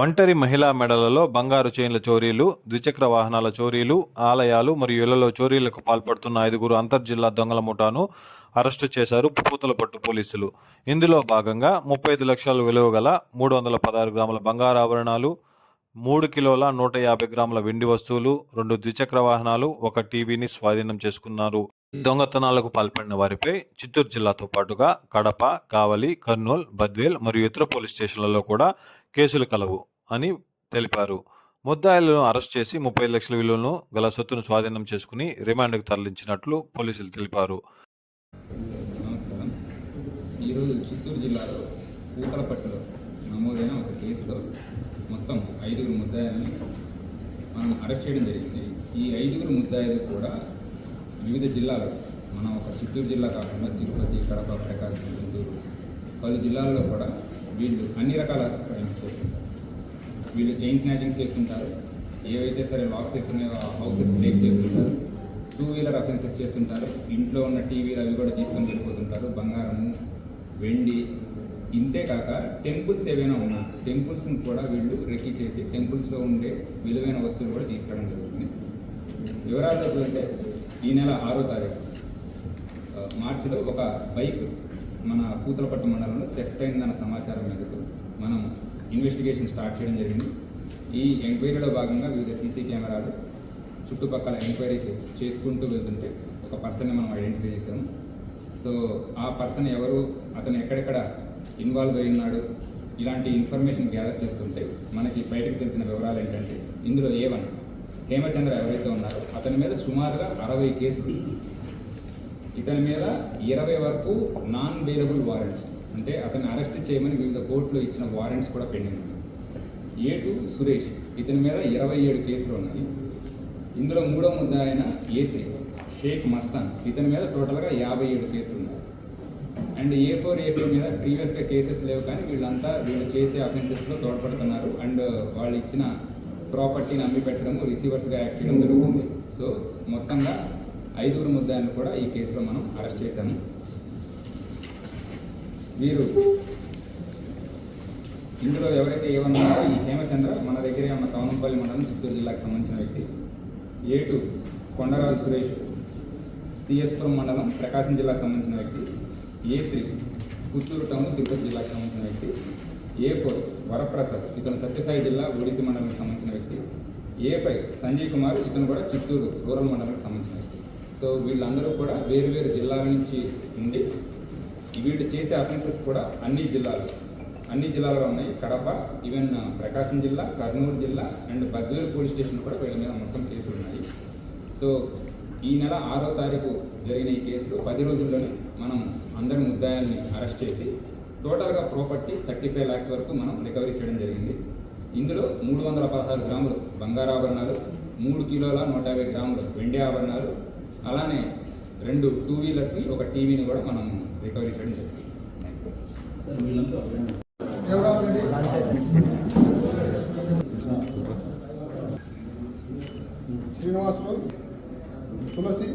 ఒంటరి మహిళా మెడలలో బంగారు చైన్ల చోరీలు ద్విచక్ర వాహనాల చోరీలు ఆలయాలు మరియు ఇళ్ళలో చోరీలకు పాల్పడుతున్న ఐదుగురు అంతర్జిల్లా దొంగల ముఠాను అరెస్టు చేశారు పూతలపట్టు పోలీసులు. ఇందులో భాగంగా ముప్పై ఐదు లక్షల విలువ గల మూడు వందల పదహారు గ్రాముల బంగారు ఆభరణాలు మూడు కిలోల నూట యాభై గ్రాముల వెండి వస్తువులు రెండు ద్విచక్ర వాహనాలు ఒక టీవీని స్వాధీనం చేసుకున్నారు. దొంగతనాలకు పాల్పడిన వారిపై చిత్తూరు జిల్లాతో పాటుగా కడప కావలి కర్నూలు బద్వేల్ మరియు ఇతర పోలీస్ స్టేషన్లలో కూడా కేసులు కలవు అని తెలిపారు. ముద్దాయిలను అరెస్ట్ చేసి ముప్పై లక్షల విలువను గల సొత్తును స్వాధీనం చేసుకుని రిమాండ్కు తరలించినట్లు పోలీసులు తెలిపారు. నమస్కారం. ఈరోజు చిత్తూరు జిల్లాలో పూతలపట్టులో నమోదైన ఒక కేసులో మొత్తం ఐదుగురు ముద్దాయిలను మనం అరెస్ట్ చేయడం జరిగింది. ఈ ఐదుగురు ముద్దాయిలు కూడా వివిధ జిల్లాలు మనం ఒక చిత్తూరు జిల్లా కాకుండా తిరుపతి కడప ప్రకాశం గుంటూరు పలు జిల్లాల్లో కూడా వీళ్ళు అన్ని రకాల క్రైమ్స్ చేస్తుంటారు. వీళ్ళు చైన్ స్నాచింగ్స్ చేస్తుంటారు. ఏవైతే సరే లాక్స్ చేస్తున్నాయో ఆ హౌసెస్ బ్రేక్ చేస్తుంటారు. టూ వీలర్ అఫెన్సెస్ చేస్తుంటారు. ఇంట్లో ఉన్న టీవీలు అవి కూడా తీసుకొని వెళ్ళిపోతుంటారు. బంగారము వెండి ఇంతేకాక టెంపుల్స్ ఏవైనా ఉన్నా టెంపుల్స్ని కూడా వీళ్ళు రెక్కి చేసి టెంపుల్స్లో ఉండే విలువైన వస్తువులు కూడా తీసుకురావడం జరుగుతుంది. వివరాల్లోకి వెళ్తే ఈ నెల ఆరో తారీఖు మార్చిలో ఒక బైక్ మన పూతలపట్టు మండలంలో థెఫ్ట్ అయిందన్న సమాచారం మేరకు మనం ఇన్వెస్టిగేషన్ స్టార్ట్ చేయడం జరిగింది. ఈ ఎంక్వైరీలో భాగంగా వివిధ సీసీ కెమెరాలు చుట్టుపక్కల ఎంక్వైరీస్ చేసుకుంటూ వెళ్తుంటే ఒక పర్సన్ని మనం ఐడెంటిఫై చేసాము సో ఆ పర్సన్ ఎవరు అతను ఎక్కడెక్కడ ఇన్వాల్వ్ అయి ఉన్నాడు ఇలాంటి ఇన్ఫర్మేషన్ గ్యాదర్ చేస్తుంటే మనకి బయటకు తెలిసిన వివరాలు ఏంటంటే ఇందులో ఏ వన్ హేమచంద్ర ఎవరైతే ఉన్నారో అతని మీద సుమారుగా అరవై కేసులు ఇతని మీద ఇరవై వరకు నాన్ బెయిలబుల్ వారెంట్స్ అంటే అతన్ని అరెస్ట్ చేయమని వివిధ కోర్టులు ఇచ్చిన వారెంట్స్ కూడా పెండింగ్ ఉన్నాయి. ఏ సురేష్ ఇతని మీద ఇరవై ఏడు కేసులు ఉన్నాయి. ఇందులో మూడో ముద్ద ఆయన ఏ షేక్ మస్తాన్ ఇతని మీద టోటల్గా యాభై ఏడు కేసులు ఉన్నాయి. And A four A four మీద ప్రీవియస్గా కేసెస్ లేవు కానీ వీళ్ళంతా వీళ్ళు చేసే అఫెన్సెస్లో తోడ్పడుతున్నారు. అండ్ వాళ్ళు ఇచ్చిన ప్రాపర్టీని అమ్మి పెట్టడం రిసీవర్స్గా యాక్ట్ చేయడం జరుగుతుంది. సో మొత్తంగా ఐదుగురు ముద్దాయిలను కూడా ఈ కేసులో మనం అరెస్ట్ చేశాము. వీరు ఇందులో ఎవరైతే ఏమన్నారో ఈ హేమచంద్ర మన దగ్గరే ఉన్న కవనంపల్లి మండలం చిత్తూరు జిల్లాకు సంబంధించిన వ్యక్తి. ఏటు కొండరాజు సురేష్ సిఎస్పురం మండలం ప్రకాశం జిల్లాకు సంబంధించిన వ్యక్తి. A three Puttur town Tirupati జిల్లాకు సంబంధించిన వ్యక్తి. A four Varaprasad. ఇతను సత్యసాయి జిల్లా ఒడిసి మండలానికి సంబంధించిన వ్యక్తి. A five Sanjay Kumar. ఇతను కూడా చిత్తూరు రూరల్ మండలానికి సంబంధించిన వ్యక్తి. సో వీళ్ళందరూ కూడా వేరు వేరు జిల్లాల నుంచి ఉండి వీళ్ళు చేసే అఫెన్సెస్ కూడా అన్ని జిల్లాలు అన్ని జిల్లాలో ఉన్నాయి. కడప ఈవెన్ ప్రకాశం జిల్లా కర్నూలు జిల్లా అండ్ బద్వేలు పోలీస్ స్టేషన్ కూడా వీళ్ళ మీద మొత్తం కేసులు ఉన్నాయి. సో ఈ నెల ఆరో తారీఖు జరిగిన ఈ కేసులో పది రోజుల్లోనే మనం అందరి ముద్దాయాల్ని అరెస్ట్ చేసి టోటల్గా ప్రాపర్టీ థర్టీ ఫైవ్ ల్యాక్స్ వరకు మనం రికవరీ చేయడం జరిగింది. ఇందులో మూడు వందల పదహారు గ్రాములు బంగారు ఆభరణాలు మూడు కిలోల నూట యాభై గ్రాములు వెండి ఆభరణాలు అలానే రెండు టూ వీలర్స్ని ఒక టీవీని కూడా మనం రికవరీ చేయడం జరిగింది. శ్రీనివాసులు తులసి